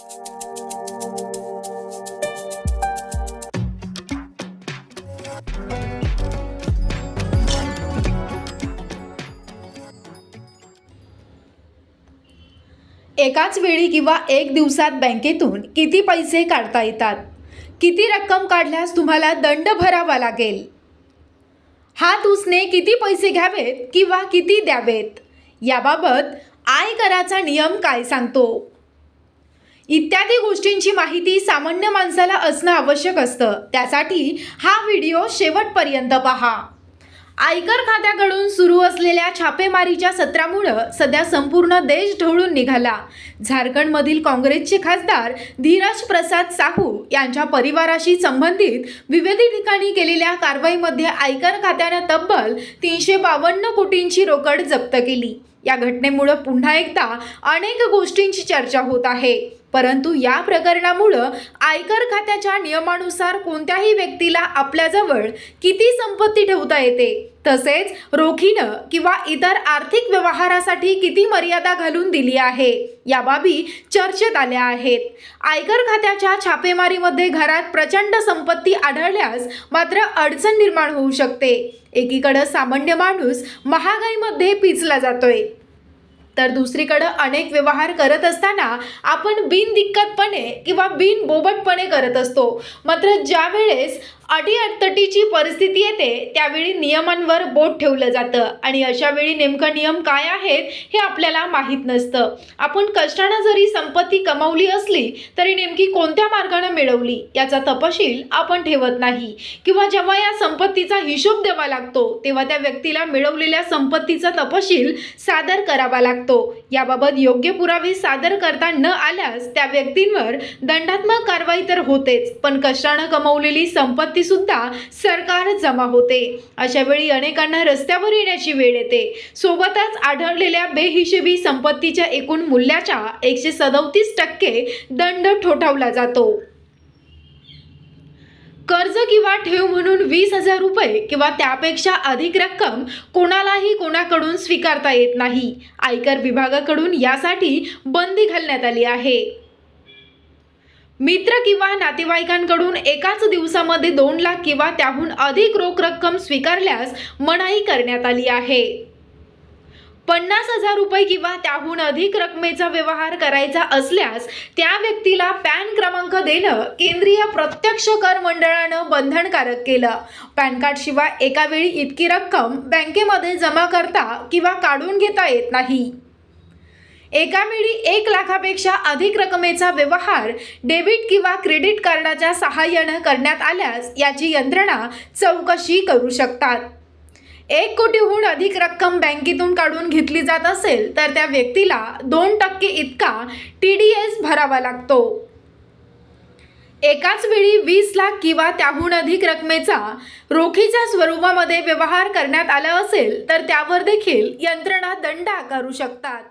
एकाच वेळी किंवा एक दिवसात बँकेतून किती पैसे काढता येतात? किती रक्कम काढल्यास तुम्हाला दंड भरावा लागेल? हात उसने किती पैसे घ्यावेत किंवा किती द्यावेत? याबाबत आयकराचा नियम काय सांगतो? इत्यादी गोष्टींची माहिती सामान्य माणसाला असणं आवश्यक असतं. त्यासाठी हा व्हिडिओ शेवटपर्यंत पहा. आयकर खात्याकडून सुरू असलेल्या छापेमारीच्या सत्रामुळं सध्या संपूर्ण देश ढवळून निघाला. झारखंडमधील काँग्रेसचे खासदार धीरज प्रसाद साहू यांच्या परिवाराशी संबंधित विविध ठिकाणी केलेल्या कारवाईमध्ये आयकर खात्यानं तब्बल तीनशे बावन्न कोटींची रोकड जप्त केली. या घटनेमुळं पुन्हा एकदा अनेक गोष्टींची चर्चा होत आहे. परंतु या प्रकरणामुळं आयकर खात्याच्या नियमानुसार कोणत्याही व्यक्तीला आपल्याजवळ किती संपत्ती ठेवता येते तसेच रोखीनं किंवा इतर आर्थिक व्यवहारासाठी किती मर्यादा घालून दिली आहे या बाबी चर्चेत आल्या आहेत. आयकर खात्याच्या छापेमारीमध्ये घरात प्रचंड संपत्ती आढळल्यास मात्र अडचण निर्माण होऊ शकते. एकीकडं सामान्य माणूस महागाईमध्ये पिचला जातोय. तर दुसरीकडं अनेक व्यवहार करत असताना आपण बिनदिक्कतपणे किंवा बिन बोबटपणे करत असतो. मात्र ज्यावेळेस वेळेस अटी अडतटीची परिस्थिती येते त्यावेळी नियमांवर बोट ठेवलं जातं. आणि अशा वेळी नेमकं नियम काय आहेत हे आपल्याला माहीत नसतं. आपण कष्टानं जरी संपत्ती कमावली असली तरी नेमकी कोणत्या मार्गाने मिळवली याचा तपशील आपण ठेवत नाही. किंवा जेव्हा या संपत्तीचा हिशोब द्यावा लागतो तेव्हा त्या व्यक्तीला मिळवलेल्या संपत्तीचा तपशील सादर करावा लागतो. याबाबत योग्य पुरावे सादर करता न आल्यास त्या व्यक्तींवर दंडात्मक कारवाई तर होतेच पण कष्टानं कमवलेली संपत्ती सुद्धा सरकार जमा होते. अशा वेळी अनेकांना रस्त्यावर येण्याची वेळ येते. सोबतच आढळलेल्या बेहिशेबी संपत्तीच्या एकूण मूल्याच्या एकशे सदोतीस टक्के दंड ठोठावला जातो. कर्ज किंवा ठेव म्हणून वीस हजार रुपये किंवा त्यापेक्षा अधिक रक्कम कोणालाही कोणाकडून स्वीकारता येत नाही. आयकर विभागाकडून यासाठी बंदी घालण्यात आली आहे. मित्र किंवा नातेवाईकांकडून एकाच दिवसामध्ये दोन लाख किंवा त्याहून अधिक रोख रक्कम स्वीकारल्यास मनाई करण्यात आली आहे. पन्नास हजार रुपये किंवा त्याहून अधिक रकमेचा व्यवहार करायचा असल्यास त्या व्यक्तीला पॅन क्रमांक देणं केंद्रीय प्रत्यक्ष कर मंडळानं बंधनकारक केलं. पॅन कार्डशिवाय एकावेळी एका वेळी इतकी रक्कम बँकेमध्ये जमा करता किंवा काढून घेता येत नाही. एका वेळी एक लाखापेक्षा अधिक रकमेचा व्यवहार डेबिट किंवा क्रेडिट कार्डाच्या सहाय्यानं करण्यात आल्यास याची यंत्रणा चौकशी करू शकतात. एक कोटीहून अधिक रक्कम बँकेतून काढून घेतली जात असेल तर त्या व्यक्तीला दोन टक्के इतका टी डी एस भरावा लागतो. एकाच वेळी वीस लाख किंवा त्याहून अधिक रकमेचा रोखीच्या स्वरूपामध्ये व्यवहार करण्यात आला असेल तर त्यावर देखील यंत्रणा दंड आकारू शकतात.